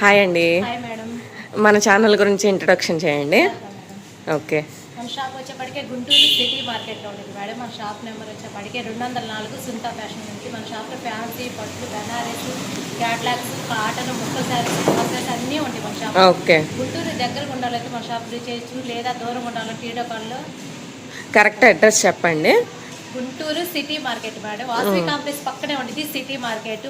Hi అండి. Hi madam మన channel గురించి ఇంట్రొడక్షన్ చేయండి. ఓకే మన షాప్ వచ్చేప్పటికే గుంటూరు సిటీ మార్కెట్లో ఉంటుంది మేడం మన షాప్ నెంబర్ వచ్చేప్పటికే రెండు వందల నాలుగు సుంతా ఫ్యాషన్ నుంచి మన షాప్లో ఫ్యాన్సీ పట్లు బెనారస్ క్యాట్లాగ్స్ కాటన్ ముక్కల శారీస్ కాన్సెస్ అన్నీ ఉంటాయి మన షాప్ ఓకే గుంటూరు దగ్గరకు ఉండాలంటే మన షాప్ చేయొచ్చు లేదా దూరం ఉండాలంటే కాల్లో కరెక్ట్ అడ్రస్ చెప్పండి. Guntur city market madam. Vasavi complex పక్కనే ఉంటుంది సిటీ మార్కెట్.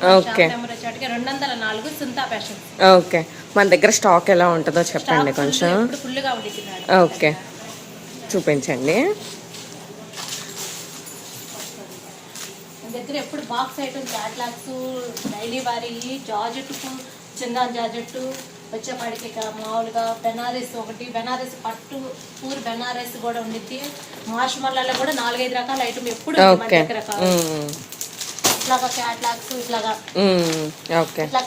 నెంబర్ వచ్చేప్పటికే రెండు వందల నాలుగు సుంతా ఫ్యాషన్ ఓకే. మన దగ్గర స్టాక్ ఎలా ఉంటుందో చెప్పండి కొంచెం. ఫుల్గా ఉంటుంది మేడం. ఓకే. చూపించండి. మన దగ్గర ఎప్పుడు బాక్స్ ఐటమ్ క్యాట్లాగ్స్ డైలీ వారి జార్జెట్ చిందాన్ జార్జెట్ వచ్చేపాడికి ఇక మామూలుగా బెనారస్ ఒకటి బెనారస్ పట్టు పూర్ బెనారస్ కూడా ఉండిద్ది. మార్ష్ మల్లలో కూడా నాలుగైదు రకాల ఐటమ్ ఎప్పుడు ఇట్లాగా క్యాట్లాగ్స్ ఇట్లాగా ఇట్లా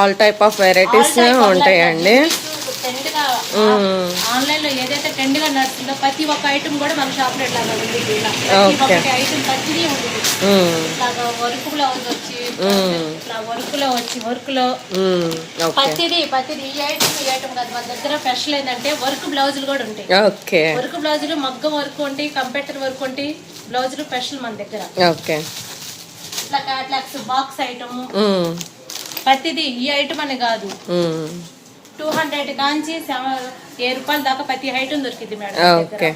ఆల్ టైప్ ఆఫ్ వెరైటీస్ ఉంటాయండి. ఆన్లైన్ ఏదైతే ట్రెండ్గా నడుస్తుందో ప్రతి ఒక్క ఐటమ్ కూడా మన షాప్లో ఇట్లాగా ఉంది ప్రతి Okay. ఒక్కటి ఐటమ్ ప్రతిదీ ఉంటుంది మ్మ్. ఇట్లాగా వర్క్ బ్లౌజ్ వచ్చి ఇట్లా వర్క్లో వచ్చి వర్క్లో. ఓకే ప్రతిదీ ప్రతిదీ ఈ ఐటమ్ ఈ ఐటమ్ కాదు. మన దగ్గర స్పెషల్ ఏంటంటే వర్క్ బ్లౌజులు కూడా ఉంటాయి. వర్క్ బ్లౌజులు మగ్గం వర్క్ ఉంటాయి కంప్యూటర్ వర్క్ ఉంటాయి. బ్లౌజులు స్పెషల్ మన దగ్గర. ఓకే ఇట్లా క్యాట్లాక్స్ బాక్స్ ఐటమ్. ప్రతిదీ ఈ ఐటమ్ అని కాదు. టూ హండ్రెడ్ కాంచి ఏ రూపాయల దాకా ప్రతి ఐటమ్ దొరికింది మేడం. ఓకే